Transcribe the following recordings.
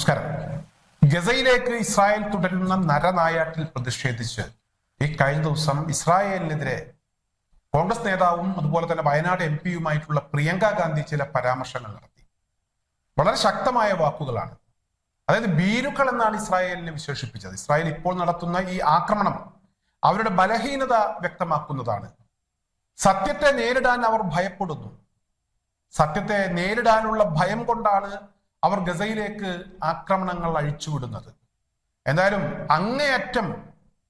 നമസ്കാരം. ഗസയിലേക്ക് ഇസ്രായേൽ തുടരുന്ന നരനായാട്ടിൽ പ്രതിഷേധിച്ച് ഈ കഴിഞ്ഞ ദിവസം ഇസ്രായേലിനെതിരെ കോൺഗ്രസ് നേതാവും അതുപോലെ തന്നെ വയനാട് എം പിയുമായിട്ടുള്ള പ്രിയങ്ക ഗാന്ധി ചില പരാമർശങ്ങൾ നടത്തി. വളരെ ശക്തമായ വാക്കുകളാണ്. അതായത് ഭീരുക്കൾ എന്നാണ് ഇസ്രായേലിനെ വിശേഷിപ്പിച്ചത്. ഇസ്രായേൽ ഇപ്പോൾ നടത്തുന്ന ഈ ആക്രമണം അവരുടെ ബലഹീനത വ്യക്തമാക്കുന്നതാണ്. സത്യത്തെ നേരിടാൻ അവർ ഭയപ്പെടുന്നു. സത്യത്തെ നേരിടാനുള്ള ഭയം കൊണ്ടാണ് അവർ ഗസയിലേക്ക് ആക്രമണങ്ങൾ അഴിച്ചുവിടുന്നത്. എന്തായാലും അങ്ങേയറ്റം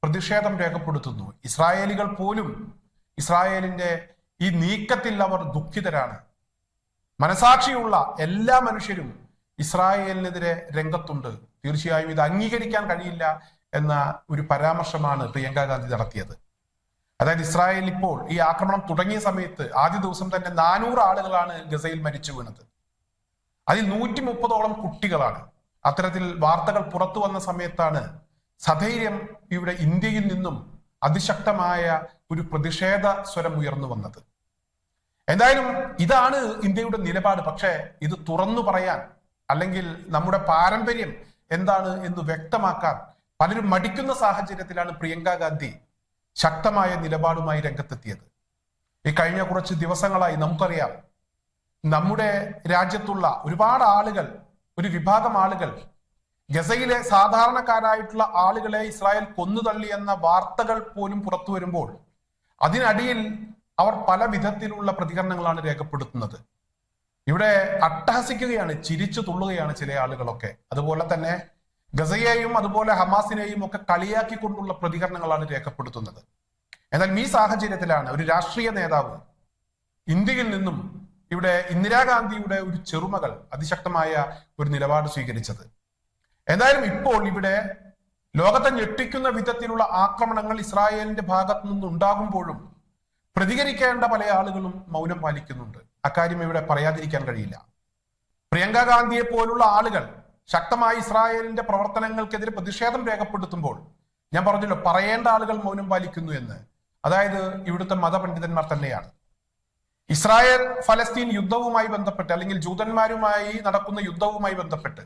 പ്രതിഷേധം രേഖപ്പെടുത്തുന്നു. ഇസ്രായേലികൾ പോലും ഇസ്രായേലിന്റെ ഈ നീക്കത്തിൽ അവർ ദുഃഖിതരാണ്. മനസാക്ഷിയുള്ള എല്ലാ മനുഷ്യരും ഇസ്രായേലിനെതിരെ രംഗത്തുണ്ട്. തീർച്ചയായും ഇത് അംഗീകരിക്കാൻ കഴിയില്ല എന്ന ഒരു പരാമർശമാണ് പ്രിയങ്ക ഗാന്ധി നടത്തിയത്. അതായത് ഇസ്രായേൽ ഇപ്പോൾ ഈ ആക്രമണം തുടങ്ങിയ സമയത്ത് ആദ്യ ദിവസം തന്നെ നാനൂറ് ആളുകളാണ് ഗസയിൽ മരിച്ചു വീണത്. അതിൽ നൂറ്റി മുപ്പതോളം കുട്ടികളാണ്. അത്തരത്തിൽ വാർത്തകൾ പുറത്തു വന്ന സമയത്താണ് സധൈര്യം ഇവിടെ ഇന്ത്യയിൽ നിന്നും അതിശക്തമായ ഒരു പ്രതിഷേധ സ്വരം ഉയർന്നു വന്നത്. എന്തായാലും ഇതാണ് ഇന്ത്യയുടെ നിലപാട്. പക്ഷേ ഇത് തുറന്നു പറയാൻ അല്ലെങ്കിൽ നമ്മുടെ പാരമ്പര്യം എന്താണ് എന്ന് വ്യക്തമാക്കാൻ പലരും മടിക്കുന്ന സാഹചര്യത്തിലാണ് പ്രിയങ്ക ഗാന്ധി ശക്തമായ നിലപാടുമായി രംഗത്തെത്തിയത്. ഈ കഴിഞ്ഞ കുറച്ച് ദിവസങ്ങളായി നമുക്കറിയാം നമ്മുടെ രാജ്യത്തുള്ള ഒരുപാട് ആളുകൾ ഒരു വിഭാഗം ആളുകൾ ഗസയിലെ സാധാരണക്കാരായിട്ടുള്ള ആളുകളെ ഇസ്രായേൽ കൊന്നുതള്ളി എന്ന വാർത്തകൾ പോലും പുറത്തു വരുമ്പോൾ അതിനടിയിൽ അവർ പല വിധത്തിലുള്ള പ്രതികരണങ്ങളാണ് രേഖപ്പെടുത്തുന്നത്. ഇവിടെ അട്ടഹസിക്കുകയാണ് ചിരിച്ചു തുള്ളുകയാണ് ചില ആളുകളൊക്കെ. അതുപോലെ തന്നെ ഗസയെയും അതുപോലെ ഹമാസിനെയും ഒക്കെ കളിയാക്കിക്കൊണ്ടുള്ള പ്രതികരണങ്ങളാണ് രേഖപ്പെടുത്തുന്നത്. എന്നാൽ ഈ സാഹചര്യത്തിലാണ് ഒരു രാഷ്ട്രീയ നേതാവ് ഇന്ത്യയിൽ നിന്നും ഇവിടെ ഇന്ദിരാഗാന്ധിയുടെ ഒരു ചെറുമകൾ അതിശക്തമായ ഒരു നിലപാട് സ്വീകരിച്ചത്. എന്തായാലും ഇപ്പോൾ ഇവിടെ ലോകത്തെ ഞെട്ടിക്കുന്ന വിധത്തിലുള്ള ആക്രമണങ്ങൾ ഇസ്രായേലിന്റെ ഭാഗത്തു നിന്ന് ഉണ്ടാകുമ്പോഴും പ്രതികരിക്കേണ്ട പല ആളുകളും മൗനം പാലിക്കുന്നുണ്ട്. അക്കാര്യം ഇവിടെ പറയാതിരിക്കാൻ കഴിയില്ല. പ്രിയങ്ക ഗാന്ധിയെ പോലുള്ള ആളുകൾ ശക്തമായി ഇസ്രായേലിന്റെ പ്രവർത്തനങ്ങൾക്കെതിരെ പ്രതിഷേധം രേഖപ്പെടുത്തുമ്പോൾ ഞാൻ പറഞ്ഞല്ലോ പറയേണ്ട ആളുകൾ മൗനം പാലിക്കുന്നു എന്ന്. അതായത് ഇവിടുത്തെ മതപണ്ഡിതന്മാർ തന്നെയാണ്. ഇസ്രായേൽ ഫലസ്തീൻ യുദ്ധവുമായി ബന്ധപ്പെട്ട് അല്ലെങ്കിൽ ജൂതന്മാരുമായി നടക്കുന്ന യുദ്ധവുമായി ബന്ധപ്പെട്ട്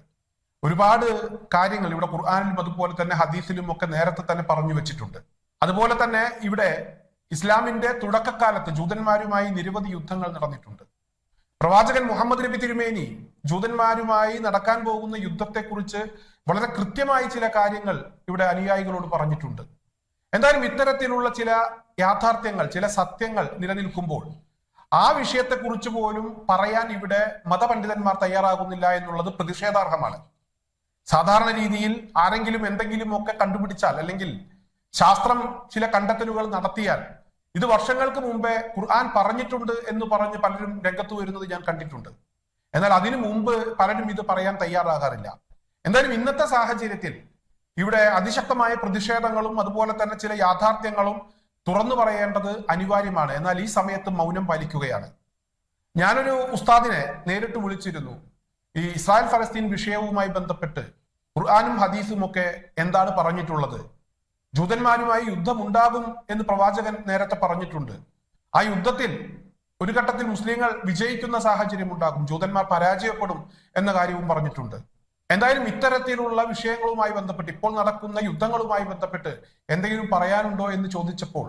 ഒരുപാട് കാര്യങ്ങൾ ഇവിടെ ഖുർആാനിലും അതുപോലെ തന്നെ ഹദീസിലും ഒക്കെ നേരത്തെ തന്നെ പറഞ്ഞു വെച്ചിട്ടുണ്ട്. അതുപോലെ തന്നെ ഇവിടെ ഇസ്ലാമിന്റെ തുടക്കക്കാലത്ത് ജൂതന്മാരുമായി നിരവധി യുദ്ധങ്ങൾ നടന്നിട്ടുണ്ട്. പ്രവാചകൻ മുഹമ്മദ് നബി തിരുമേനി ജൂതന്മാരുമായി നടക്കാൻ പോകുന്ന യുദ്ധത്തെക്കുറിച്ച് വളരെ കൃത്യമായി ചില കാര്യങ്ങൾ ഇവിടെ അനുയായികളോട് പറഞ്ഞിട്ടുണ്ട്. എന്തായാലും ഇത്തരത്തിലുള്ള ചില യാഥാർത്ഥ്യങ്ങൾ ചില സത്യങ്ങൾ നിലനിൽക്കുമ്പോൾ ആ വിഷയത്തെക്കുറിച്ച് പോലും പറയാൻ ഇവിടെ മതപണ്ഡിതന്മാർ തയ്യാറാകുന്നില്ല എന്നുള്ളത് പ്രതിഷേധാർഹമാണ്. സാധാരണ രീതിയിൽ ആരെങ്കിലും എന്തെങ്കിലും ഒക്കെ കണ്ടുപിടിച്ചാൽ അല്ലെങ്കിൽ ശാസ്ത്രം ചില കണ്ടെത്തലുകൾ നടത്തിയാൽ ഇത് വർഷങ്ങൾക്ക് മുമ്പേ ഖുർആൻ പറഞ്ഞിട്ടുണ്ട് എന്ന് പറഞ്ഞ് പലരും രംഗത്ത് വരുന്നത് ഞാൻ കണ്ടിട്ടുണ്ട്. എന്നാൽ അതിനു മുമ്പ് പലരും ഇത് പറയാൻ തയ്യാറാകാറില്ല. എന്തായാലും ഇന്നത്തെ സാഹചര്യത്തിൽ ഇവിടെ അതിശക്തമായ പ്രതിഷേധങ്ങളും അതുപോലെ തന്നെ ചില യാഥാർത്ഥ്യങ്ങളും തുറന്നു പറയേണ്ടത് അനിവാര്യമാണ്. എന്നാൽ ഈ സമയത്ത് മൗനം പാലിക്കുകയാണ്. ഞാനൊരു ഉസ്താദിനെ നേരിട്ട് വിളിച്ചിരുന്നു. ഈ ഇസ്രായേൽ ഫലസ്തീൻ വിഷയവുമായി ബന്ധപ്പെട്ട് ഖുർആാനും ഹദീസും ഒക്കെ എന്താണ് പറഞ്ഞിട്ടുള്ളത്? ജൂതന്മാരുമായി യുദ്ധമുണ്ടാകും എന്ന് പ്രവാചകൻ നേരത്തെ പറഞ്ഞിട്ടുണ്ട്. ആ യുദ്ധത്തിൽ ഒരു ഘട്ടത്തിൽ മുസ്ലിങ്ങൾ വിജയിക്കുന്ന സാഹചര്യം ഉണ്ടാകും. ജൂതന്മാർ പരാജയപ്പെടും എന്ന കാര്യവും പറഞ്ഞിട്ടുണ്ട്. എന്തായാലും ഇത്തരത്തിലുള്ള വിഷയങ്ങളുമായി ബന്ധപ്പെട്ട് ഇപ്പോൾ നടക്കുന്ന യുദ്ധങ്ങളുമായി ബന്ധപ്പെട്ട് എന്തെങ്കിലും പറയാനുണ്ടോ എന്ന് ചോദിച്ചപ്പോൾ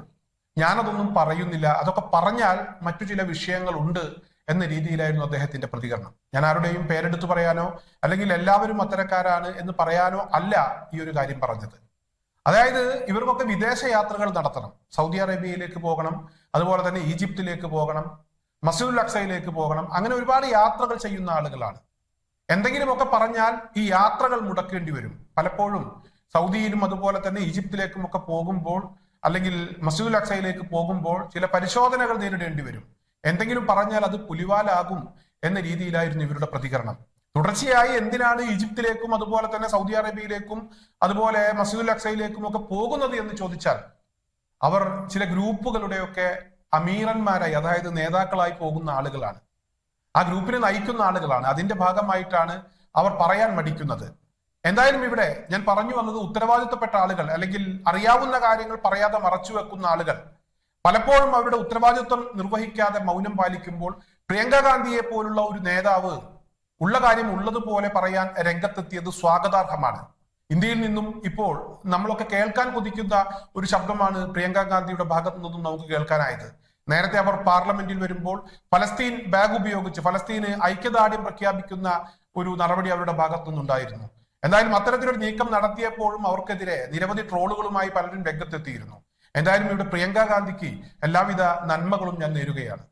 ഞാനതൊന്നും പറയുന്നില്ല. അതൊക്കെ പറഞ്ഞാൽ മറ്റു ചില വിഷയങ്ങൾ ഉണ്ട് എന്ന രീതിയിലായിരുന്നു അദ്ദേഹത്തിന്റെ പ്രതികരണം. ഞാൻ ആരുടെയും പേരെടുത്തു പറയാനോ അല്ലെങ്കിൽ എല്ലാവരും അത്തരക്കാരാണ് എന്ന് പറയാനോ അല്ല ഈ ഒരു കാര്യം പറഞ്ഞത്. അതായത് ഇവർക്കൊക്കെ വിദേശ യാത്രകൾ നടത്തണം. സൗദി അറേബ്യയിലേക്ക് പോകണം അതുപോലെ തന്നെ ഈജിപ്തിലേക്ക് പോകണം മസൂൽ അക്സയിലേക്ക് പോകണം. അങ്ങനെ ഒരുപാട് യാത്രകൾ ചെയ്യുന്ന ആളുകളാണ്. എന്തെങ്കിലുമൊക്കെ പറഞ്ഞാൽ ഈ യാത്രകൾ മുടക്കേണ്ടി വരും. പലപ്പോഴും സൗദിയിലും അതുപോലെ തന്നെ ഈജിപ്തിലേക്കും ഒക്കെ പോകുമ്പോൾ അല്ലെങ്കിൽ മസൂദ് അക്സയിലേക്ക് പോകുമ്പോൾ ചില പരിശോധനകൾ നേരിടേണ്ടി വരും. എന്തെങ്കിലും പറഞ്ഞാൽ അത് പുലിവാലാകും എന്ന രീതിയിലായിരുന്നു ഇവരുടെ പ്രതികരണം. തുടർച്ചയായി എന്തിനാണ് ഈജിപ്തിലേക്കും അതുപോലെ തന്നെ സൗദി അറേബ്യയിലേക്കും അതുപോലെ മസൂദ് അക്സയിലേക്കും ഒക്കെ പോകുന്നത് എന്ന് ചോദിച്ചാൽ അവർ ചില ഗ്രൂപ്പുകളുടെയൊക്കെ അമീറന്മാരായി അതായത് നേതാക്കളായി പോകുന്ന ആളുകളാണ്. ആ ഗ്രൂപ്പിനെ നയിക്കുന്ന ആളുകളാണ്. അതിന്റെ ഭാഗമായിട്ടാണ് അവർ പറയാൻ മടിക്കുന്നത്. എന്തായാലും ഇവിടെ ഞാൻ പറഞ്ഞു വന്നത് ഉത്തരവാദിത്തപ്പെട്ട ആളുകൾ അല്ലെങ്കിൽ അറിയാവുന്ന കാര്യങ്ങൾ പറയാതെ മറച്ചു വെക്കുന്ന ആളുകൾ. പലപ്പോഴും അവരുടെ ഉത്തരവാദിത്വം നിർവഹിക്കാതെ മൗനം പാലിക്കുമ്പോൾ പ്രിയങ്ക ഗാന്ധിയെ പോലുള്ള ഒരു നേതാവ് ഉള്ള കാര്യം ഉള്ളതുപോലെ പറയാൻ രംഗത്തെത്തിയത് സ്വാഗതാർഹമാണ്. ഇന്ത്യയിൽ നിന്നും ഇപ്പോൾ നമ്മളൊക്കെ കേൾക്കാൻ കൊതിക്കുന്ന ഒരു ശബ്ദമാണ് പ്രിയങ്ക ഗാന്ധിയുടെ ഭാഗത്തു നിന്നും നമുക്ക് കേൾക്കാനായത്. നേരത്തെ അവർ പാർലമെന്റിൽ വരുമ്പോൾ ഫലസ്തീൻ ബാഗ് ഉപയോഗിച്ച് ഫലസ്തീന് ഐക്യദാർഢ്യം പ്രഖ്യാപിക്കുന്ന ഒരു നടപടി അവരുടെ ഭാഗത്തു നിന്നുണ്ടായിരുന്നു. എന്തായാലും അത്തരത്തിലൊരു നീക്കം നടത്തിയപ്പോഴും അവർക്കെതിരെ നിരവധി ട്രോളുകളുമായി പലരും രംഗത്തെത്തിയിരുന്നു. എന്തായാലും ഇവിടെ പ്രിയങ്ക ഗാന്ധിക്ക് എല്ലാവിധ നന്മകളും ഞാൻ നേരുകയാണ്.